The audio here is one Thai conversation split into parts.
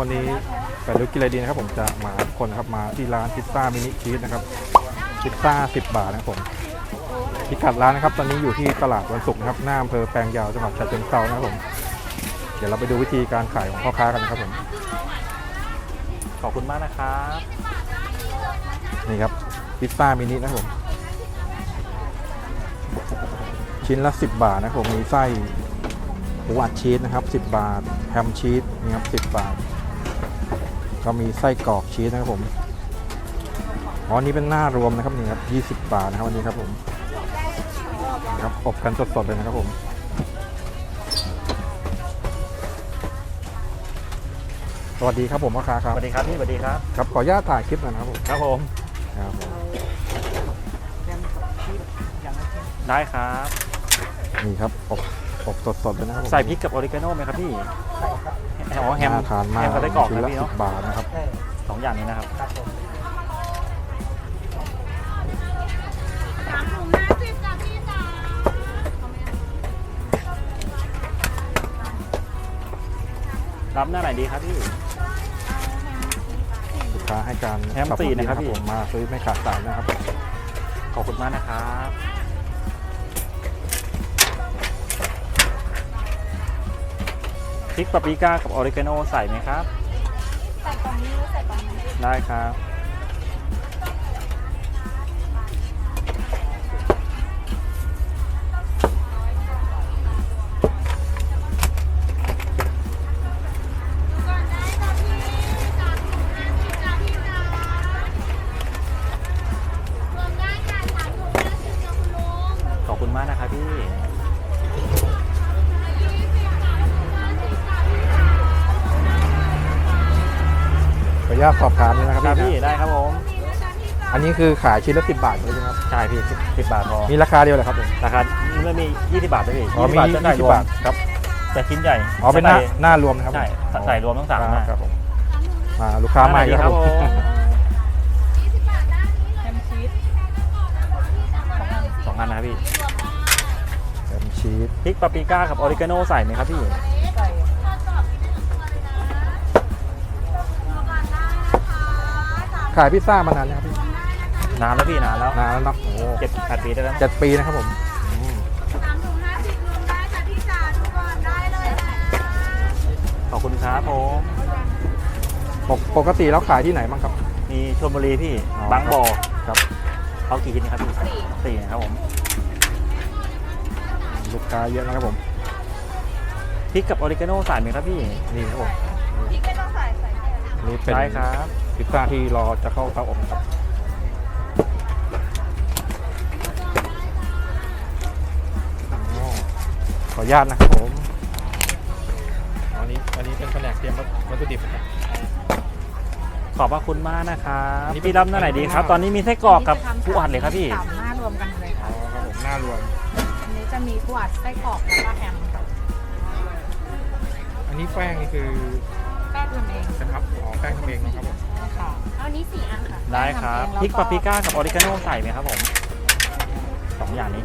วันนี้แปดริ้วกินอะไรดีนะครับผมจะมาทุกคนนะครับมาที่ร้านพิซซ่ามินิชีสนะครับพิซซ่า 10 บาทนะครับผมพิกัดร้านนะครับ ตอนนี้อยู่ที่ตลาดวันศุกร์นะครับหน้าอำเภอแปลงยาวจังหวัดฉะเชิงเทรานะครับผม เดี๋ยวเราไปดูวิธีการขายของพ่อค้ากันนะครับผม ขอบคุณมากนะครับนี่ครับพิซซ่ามินินะครับผม ชิ้นละ 10 บาทนะครับผมมีไส้หมูอัดชีสนะครับ 10 บาทแฮมชีสนี่ครับ 10 บาท ก็มีไส้กรอกชีสนะครับผมอ๋อนี่เป็นหน้ารวมนะครับนี่ครับ20 บาทนะครับวันนี้ครับผมนี่ครับอบกันสดๆเลยนะครับผมสวัสดีครับผมพ่อค้าคสรับวัสดีครับพี่สวัสดีครับครับขออนุญาตถ่ายคลิปหน่อยนะครับผมครับผมครับผมได้ครับนี่ครับอบอบสดๆเลยนะครับผมใส่พริกกับออริกาโน่ไหมครับพี่ อ๋อแฮมน่าทานมากแฮมกับไส้กรอกชิ้นนะละพี่สิเนาะบบาทนะครับสองอย่างนี้นะครับสามถุงห้าสิบจ้ะพี่จ๋ารับหน้าไหนดีครับพี่ ลูกค้าให้การแฮมตอบสี่ดีนะครับพี่ ผมมาซื้อไม่ขาดสายนะครับ ขอบคุณมากนะครับ พริกปาปริก้ากับออริกาโน่ใส่ไหมครับ ใส่กล่องนี้หรือใส่กล่องนั้นได้ครับ ญาตสอบถามเลยนะครับครับพี่พี่นะได้ครับผมมีด้วยจ้ะพี่จ๋าอันนี้คือขายชิ้นละสิบบาทใช่ไหมครับ ใช่พี่สิบบาทพอมีราคาเดียวเลยครับผมราคาไม่มียี่สิบบาทด้วยพี่อ๋อมี20จะใส่ยี่สิรบวมบาทครับแต่ชิ้นใหญ่อ๋อเป็นหน้าใส่หน้ารวมนะครับใช่ใส่รวมทั้งสามคหรับน้าครับผมสามถุงห้ามาลูกค้ามาอีกแล้วครับผมได้ครับผมยี่สิบบาทด้านนี้เลยแฮมชีสสองอันนะครับพี่แฮมชีสพริกปาปริก้ากับออริกาโน่ใส่ไหมครับพี่ ขายพิซซ่ามานานนะครับพี่นานแล้วพี่นานแล้วนานแล้วเนาะโอ้โหเจ็ดแปดปีได้แล้วเจ็ดปีนะครับผมอืมสามถุงห้าสิบรวมได้จ้ะพี่จ๋าทุกคนได้เลยค่ะขอบคุณครับผมปกปกติแล้วขายที่ไหนบ้างครับ มีชลบุรีพี่อ๋อบางบ่อครับเอากี่ชิ้นครับพี่สี่นะครับผมลูกค้าเยอะนะครับผมพริกกับออริกาโน่ใส่ไหมครับพี่นี่ครับผมพี่ไม่ต้องใส่ใส่แค่อันนี่เป็น ได้ครับ พิซซ่าที่รอจะเข้าเตาอบนะครับอ๋อขออนุญาตนะครับผมอันนี้อันนี้เป็นแผนกเตรียมวัตถุดิบนะครับขอบพระคุณมากนะครับอันนี้เป็นพี่รับหน้าไหนดีครับ ตอนนี้มีไส้กรอกกับผู้อัดเลยครับพี่สามหน้ารวมกันเลยอ๋ค่ะอครับผมหน้ารวม อันนี้จะมีผู้อัดไส้กรอกแล้วก็แฮมค่ะอันนี้แป้งนี่คือแป้งทำเองนะครับอ๋อแป้งทำเองนะครับผมใช่ค่ะ เอานี้สี่อันค่ะได้ครับพริกปาปริก้ากับออริกาโน่ใส่ไหมครับผมสองอย่างนี้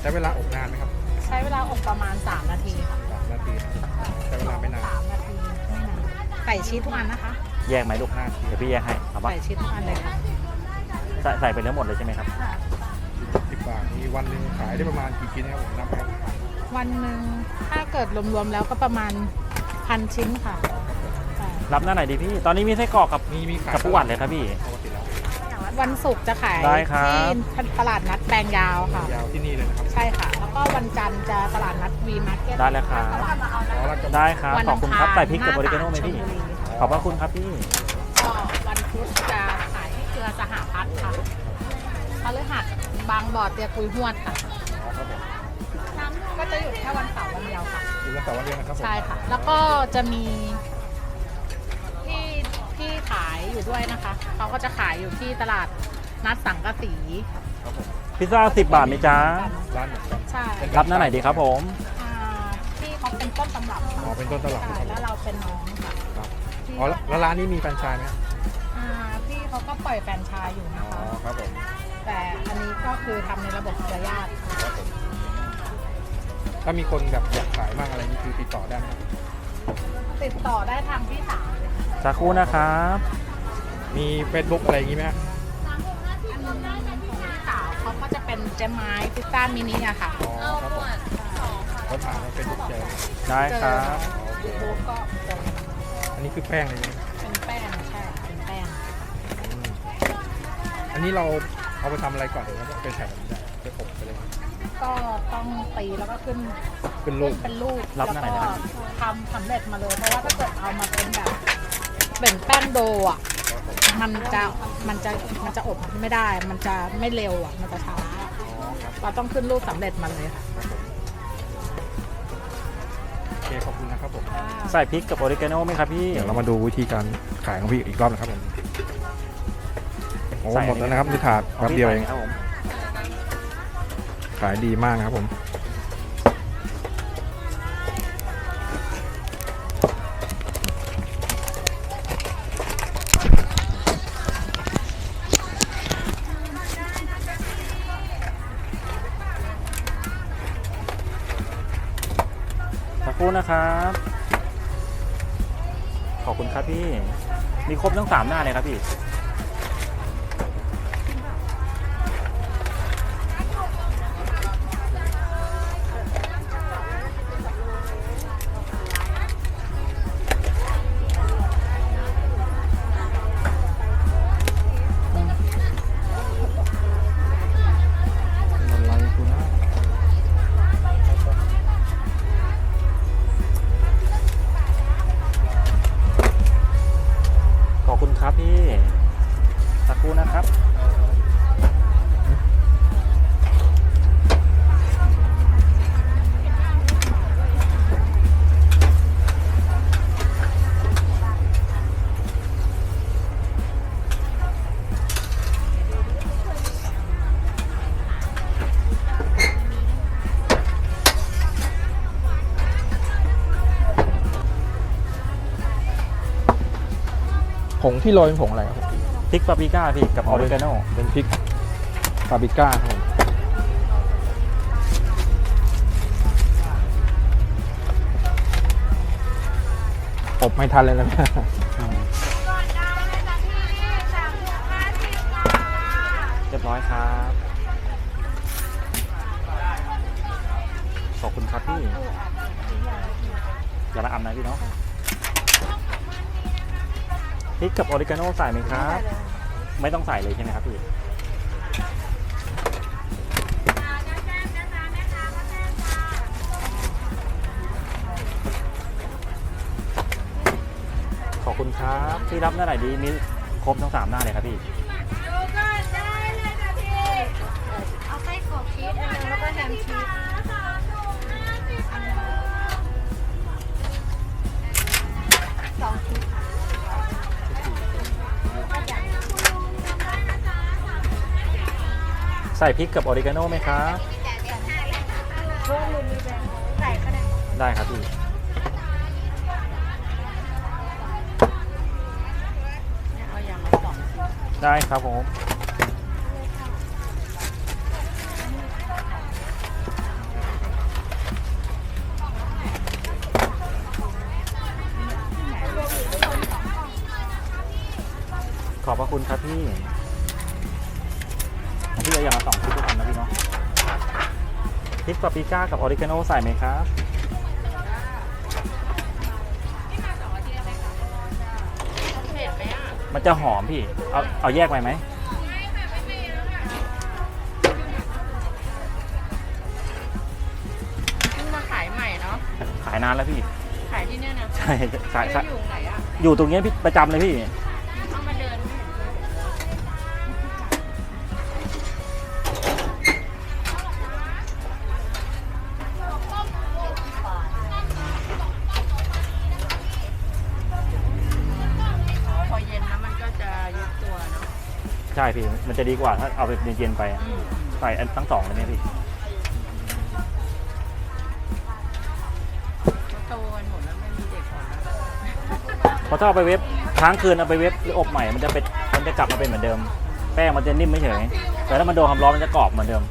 ใช้เวลาอบนานไหมครับใช้เวลาอบประมาณ 3 นาทีค่ะสามนาทีใช้เวลาไม่นานสามนาทีไม่นานใส่ชีสทุกอันนะคะ แยกไหมลูกห้าเดี๋ยวพี่แยกให้เอาปะใส่ชีสทุกอันเลยค่ะใส่ใส่ไปแล้วหมดเลยใช่ไหมครับ สิบบาทมีวันหนึ่งขายได้ประมาณกี่ชิ้นนะครับผมนับครับวันหนึ่งถ้าเกิดรวมๆแล้วก็ประมาณพันชิ้นค่ะใช่ รับหน้าไหนดีพี่ ตอนนี้มีไส้กรอกกับมีมีขายกับผู้อัดเลยครับพี่ ปกติแล้ววันศุกร์จะขายได้ครับ ที่ตลาดนัดแปลงยาวค่ะ ยาวที่นี่เลยนะครับใช่ค่ะ แล้วก็วันจันทร์จะตลาดนัดวีมาร์เก็ตได้แล้วครับอ๋อแล้วก็ได้ครับวันขออับงคุณคารครับใส่พริกกับออริกาโน่ไหมหพี่ตลดชลบุรีค่ะขอบพระคุณครับพี่ ก็วันพุธจะขายที่เกลือสหพัฒน์ค่ะพฤหัสบางบ่อเตียกุยหวดค่ะ อ๋อครับผมก็จะหยุดแค่วันเสาร์วันเดียวค่ะอยู่กันเสาร์วันเดียวนะครับผมใช่ค่ะ แล้วก็จะมีที่ที่ขายอยู่ด้วยนะคะเขาก็จะขายอยู่ที่ตลาดนัดสังกะสีครับผมพิซซ่าสิบบาทไหมจ๊ะร้านเหมือนกันใช่รับหน้าไหนดีครับผม อ่าที่เขาเป็นต้นตำรับอ๋อเป็นต้นตลาดใช่แล้วเราเป็นน้องค่ะครับที่อ๋อแล้วแล้วร้านนี้มีแฟรนไชส์ไหมครับอ่าพี่เขาก็ปล่อยแฟรนไชส์อยู่อ๋นะอคะครับผมแต่อันนี้ก็คือทำในระบบเครือญาติครับผมถ้ามีคนแบบอยากขายมากอะไรนี่คือติดต่อได้ไหมครับติดต่อได้ทางพี่สาวเลยค่ะสักครู่นะครับ มี Facebook อะไรอย่างงี้ไหมฮะพี่สาวเขาก็จะเป็นเจมไม้พิซซ่ามินิอะค่ะอ๋อครับผมเขาถามใน Facebook เจอได้ครับ ยูทูบก็เจออันนี้คือแป้งเลยนะเป็นแป้งใช่เป็นแป้งอืมอันนี้เราเอาไปทำอะไรก่อนหรือว่าเป็นแผ่นแบบนี้ได้ไปอบไปเลยก็ต้องตีแล้วก็ขึ้นขึ้นรูปเป็นลูกรับแล้วหน้าไหนก็นะครับ ทำสำเร็จมาเลยเพราะว่าถ้าเกิดเอามาเป็นแบบเป็นแป้งโดอะ มันจะมันจะมันจะอบไม่ได้ มันจะไม่เร็วอะ มันจะช้า เราต้องขึ้นรูปสำเร็จมาเลยค่ะโอเคขอบคุณนะครับผมใส่พริกกับออริกาโนไหมครับพี่ เดี๋ยวเรามาดูวิธีการขายของพี่อีกรอบนะครับผมโอ้ใส่หมดแล้วนะครับที่ถาดแป๊บเดียวเองครับผมขายดีมากนะครับผม นะครับ ขอบคุณครับพี่ มีครบทั้งสามหน้าเลยครับพี่ งที่โรยเป็นผงอะไรครับผมพริกปาปริก้าพี่กับออริกาโนเป็นพริกปาปริก้าครับผมอบไม่ทันเลยนะก่อนได้เลยจ้ะพี่สามถุงห้าสิบค่ะเรียบร้อยครับ ขอบคุณครับพี่อย่าละอันนะพี่เนาะ พริกกับออริกาโนใส่ไหมครับ ไม่ต้องใส่เลยใช่ไหมครับพี่อ่าจะแจ้งนะคะแม่ค้าก็แจ้งค่ะขอบคุณครับที่รับหน้าไหนดีมีครบทั้งสามหน้าเลยครับพี่ดูก่อนได้เลยจ้ะพี่ เอาไส้กรอกชีสอันนึงแล้วก็แฮมชีส ใส่พริกกับออริกาโน่ไหมครับใส่ได้ได้ครับพี่ได้ครับผมขอบพระคุณครับพี่ พี่เอาอย่างละสองชุดด้วยกันนะพี่เนาะพริกปาปริก้ากับออริกาโนใส่ไหมครับเผ็ดไหมอะมันจะหอมพี่ เอาเอาแยกไปไหมเพิ่งมาขายใหม่เนาะ ขายนานแล้วพี่ ขายที่เนี่ยนะ ใช่ขายไม่ขายได้อยู่ไหนอะอยู่ตรงเนี้ยพี่ประจำเลยพี่ ใช่พี่ มันจะดีกว่าถ้าเอาไปเย็นๆไปอะอืมใส่อันทั้งสองเลยเนี่ยพี่เขาโตกันหมดแล้วไม่มีเด็กหมดแล้วเพราะถ้าเอาไปเว็บค้างคืนเอาไปเว็บหรืออบใหม่ มันจะเป็น มันจะกลับมาเป็นเหมือนเดิม แป้งมันจะนิ่มไม่เฉย แต่ถ้ามันโดนความร้อนมันจะกรอบเหมือนเดิม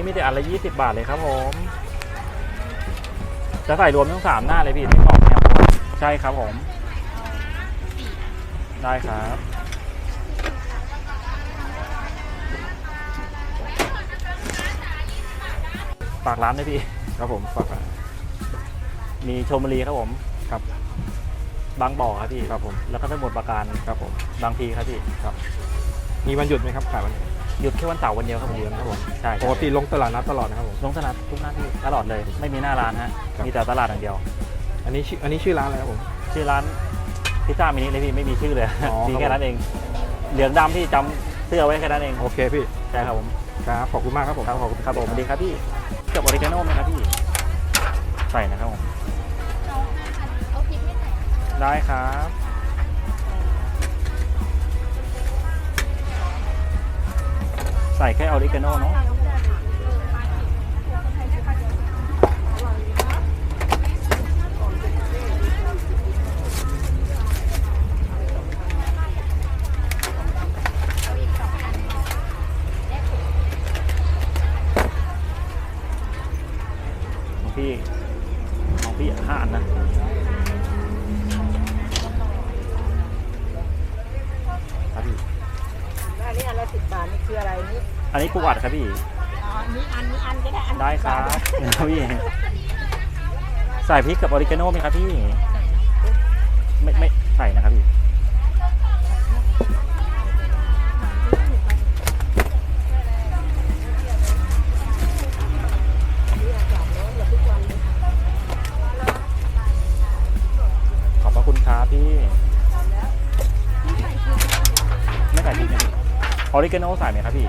นนี้มีแต่อันละ20บาทเลยครับผมจะใส่รวมทั้งสามหน้าเลยพี่ที่บอกเนี่ยใช่ครับผม ได้ครับฝากร้านด้วยพี่ครับผมฝากร้านมีชมบุรีครับผมครับบางบ่อครับพี่ครับผม แล้วก็สมุทรปราการครับผมบางพีครับพี่มีวันหยุดไหมครับขายวันห ยุดแค่วันเสาร์วันเดียวครับผมเดียวนะครับผมใช่ปกติลงตลาดนัดตลอดนะครับผม ลงตลาดทุกหน้าที่ตลอดเลย ไม่มีหน้าร้านฮะครับ มีแต่ตลาดอย่างเดียว อันนี้ชื่ออันนี้ชื่อร้านอะไรครับผม ชื่อร้านพิซซ่ามินิเลยพี่ไม่มีชื่อเลยอ๋อมีครับแค่นั้นเอง เหลืองดำที่จำเสื้อไว้แค่นั้นเองโอเคพี่ใช่ครับผมครับขอบคุณมากครับผมครับผมครับผมสวัสดีครับพี่กับออริกาโน่ไหมครับพี่ใส่นะครับผม เอาพริกไม่ใส่ ได้ครับ ใส่แค่ออริกาโน่เนาะพี่ของพี่ห้าอันนะครัพี่ อันนี้อันละสิบบาทนี่คืออะไรนี่ อันนี้ ปูอัดครับพี่ อ๋ออันนี้อันนี้อันก็ได้อันได้ครับสิครับ พี่ ใส่พริกกับออริกาโน่ไหมครับพี่ ไม่ไม่ใส่นะครับพี่ ขอบพระคุณครับพี่ ไม่ใส่พริกนะพี่ออริกาโน่ใส่ไหมครับพี่